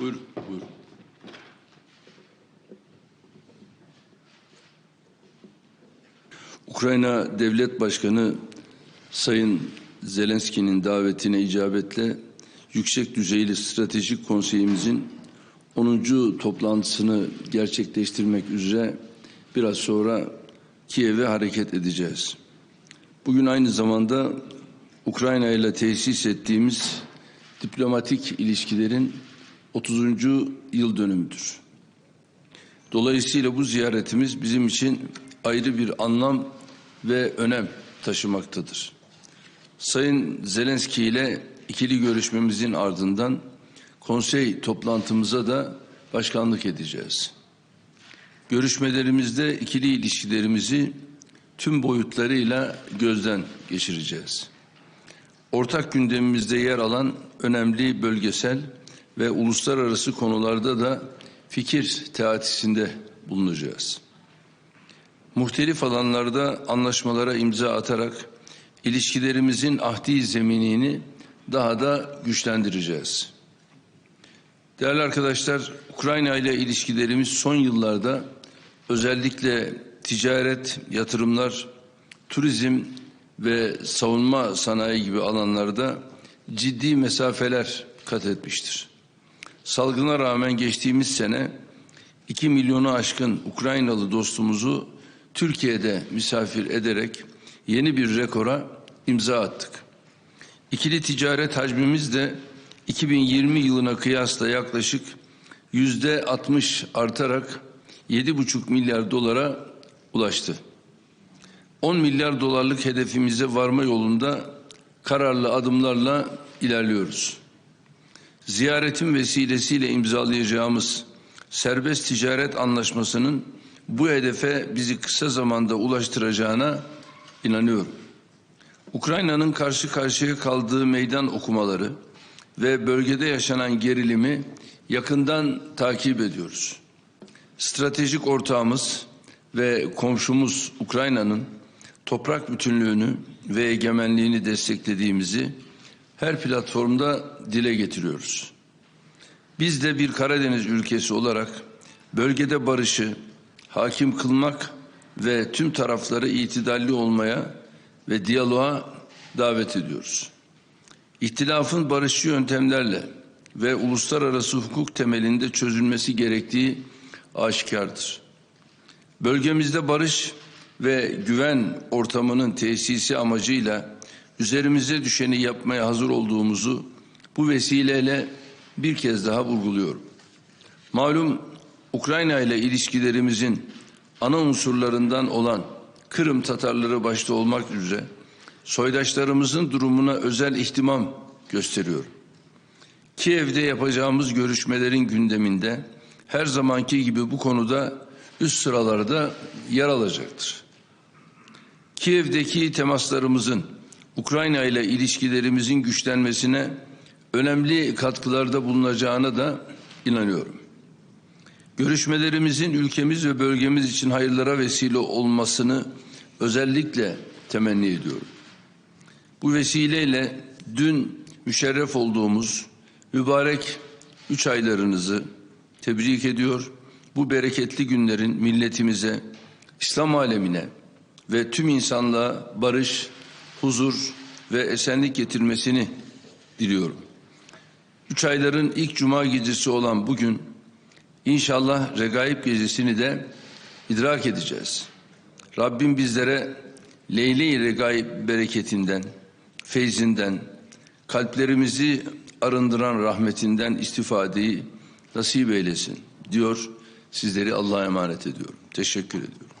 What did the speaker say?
Buyurun, buyurun. Ukrayna Devlet Başkanı Sayın Zelenski'nin davetine icabetle yüksek düzeyli stratejik konseyimizin 10. toplantısını gerçekleştirmek üzere biraz sonra Kiev'e hareket edeceğiz. Bugün aynı zamanda Ukrayna ile tesis ettiğimiz diplomatik ilişkilerin 30. yıl dönümüdür. Dolayısıyla bu ziyaretimiz bizim için ayrı bir anlam ve önem taşımaktadır. Sayın Zelenski ile ikili görüşmemizin ardından konsey toplantımıza da başkanlık edeceğiz. Görüşmelerimizde ikili ilişkilerimizi tüm boyutlarıyla gözden geçireceğiz. Ortak gündemimizde yer alan önemli bölgesel ve uluslararası konularda da fikir teatisinde bulunacağız. Muhtelif alanlarda anlaşmalara imza atarak ilişkilerimizin ahdi zeminini daha da güçlendireceğiz. Değerli arkadaşlar, Ukrayna ile ilişkilerimiz son yıllarda özellikle ticaret, yatırımlar, turizm ve savunma sanayi gibi alanlarda ciddi mesafeler kat etmiştir. Salgına rağmen geçtiğimiz sene 2 milyonu aşkın Ukraynalı dostumuzu Türkiye'de misafir ederek yeni bir rekora imza attık. İkili ticaret hacmimiz de 2020 yılına kıyasla yaklaşık yüzde 60 artarak 7,5 milyar dolara ulaştı. 10 milyar dolarlık hedefimize varma yolunda kararlı adımlarla ilerliyoruz. Ziyaretin vesilesiyle imzalayacağımız serbest ticaret anlaşmasının bu hedefe bizi kısa zamanda ulaştıracağına inanıyorum. Ukrayna'nın karşı karşıya kaldığı meydan okumaları ve bölgede yaşanan gerilimi yakından takip ediyoruz. Stratejik ortağımız ve komşumuz Ukrayna'nın toprak bütünlüğünü ve egemenliğini desteklediğimizi her platformda dile getiriyoruz. Biz de bir Karadeniz ülkesi olarak bölgede barışı hakim kılmak ve tüm tarafları itidalli olmaya ve diyaloğa davet ediyoruz. İhtilafın barışçı yöntemlerle ve uluslararası hukuk temelinde çözülmesi gerektiği aşikardır. Bölgemizde barış ve güven ortamının tesisi amacıyla üzerimize düşeni yapmaya hazır olduğumuzu bu vesileyle bir kez daha vurguluyorum. Malum Ukrayna ile ilişkilerimizin ana unsurlarından olan Kırım Tatarları başta olmak üzere soydaşlarımızın durumuna özel ihtimam gösteriyorum. Kiev'de yapacağımız görüşmelerin gündeminde her zamanki gibi bu konuda üst sıralarda yer alacaktır. Kiev'deki temaslarımızın Ukrayna ile ilişkilerimizin güçlenmesine önemli katkılarda bulunacağına da inanıyorum. Görüşmelerimizin ülkemiz ve bölgemiz için hayırlara vesile olmasını özellikle temenni ediyorum. Bu vesileyle dün müşerref olduğumuz mübarek üç aylarınızı tebrik ediyor. Bu bereketli günlerin milletimize, İslam alemine ve tüm insanlığa barış, huzur ve esenlik getirmesini diliyorum. Üç ayların ilk cuma gecesi olan bugün inşallah regaib gecesini de idrak edeceğiz. Rabbim bizlere Leyle-i Regaib bereketinden, feyzinden, kalplerimizi arındıran rahmetinden istifadeyi nasip eylesin diyor. Sizleri Allah'a emanet ediyorum. Teşekkür ediyorum.